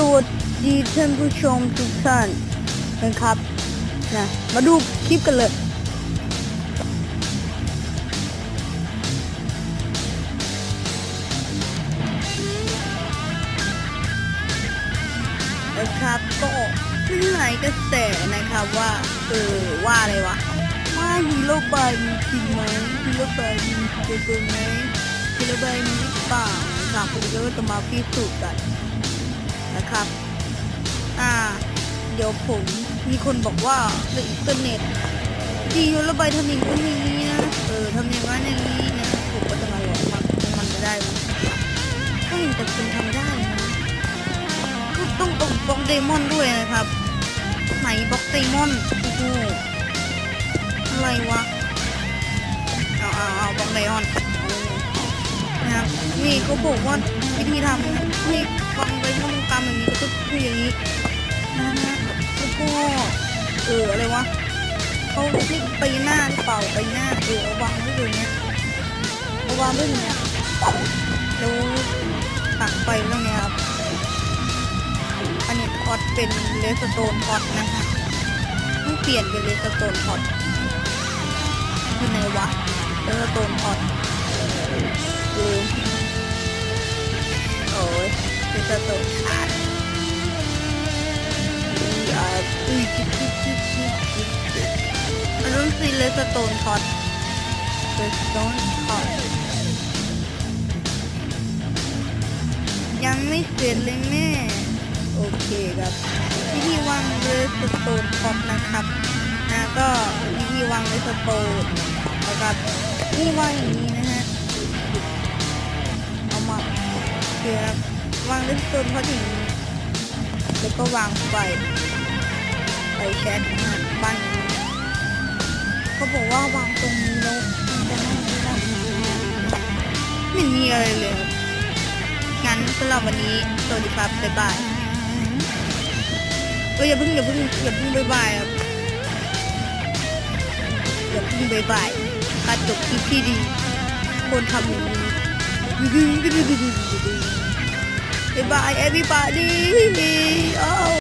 สวัสดีท่านผู้ชมทุกท่านนะครับนะมาดูคลิปกันเลย นะครับก็มีหลายกระแสนะครับว่า เออ ว่าอะไรวะ ว่าฮีโร่บายมีจริงไหมฮีโร่บายมีตัวตนไหมฮีโร่บายมีหรือเปล่านะครับผมก็จะมาพิสูจน์กัน นะครับ อ่า เดี๋ยวผมมีคนบอกว่าในอินเทอร์เน็ตที่ฮีโร่บายทำอย่างนี้นะ เออทำอย่างนั้นอย่างนี้นะผมก็จะมาลองทำมันไม่ได้ไหมก็เห็นแต่คุณทำได้นะก็ต้องตกบล็อกเดมอนด้วยนะครับ ไหนบล็อกเดมอนโอ้โหอะไรวะ เอาเอาเอาบล็อกเดมอน นี่เขาบอกว่าวิธีทำนี่วางไว้ช่องตามอย่างนี้ก็คืออย่างนี้นะฮะแล้วก็เอออะไรวะเขาเรียกไปหน้าหรือเปล่าไปหน้าเออเอวางไว้อย่างเนี้ยาวางไว้อย่างเนี้ยแล้วตักไปตรงเนี้ยครับอันนี้พอดเป็นเลสโตนพอดนะคะต้องเปลี่ยนเป็นเลสโตนพอดคือไหนวะเลสโตนพอด ซีเลสโตนพอดเลสโตนพอดยังไม่เสร็จเลยแม่ โอเคครับ วิธีวางเรสโตนพอตนะครับนะก็วิธีวางเรสโตนนะครับนี่วางอย่างนี้นะฮะเอามาเคือครับวางเรสโตนพอตอย่างนี้แล้วก็วางไฟไฟแชทบ้านนี้ เขาบอกว่าวางตรงนี้แล้วมันจะไม่ได้ไม่มีอะไรเลย งั้นสำหรับวันนี้สวัสดีครับบ๊ายบายเอออย่าเพิ่งอย่าเพิ่งอย่าเพิ่งบ๊ายบายครับอย่าเพิ่งบ๊ายบายการจบคลิปที่ดีคนทำอย่างนี้บ๊ายบาย everybody โอ้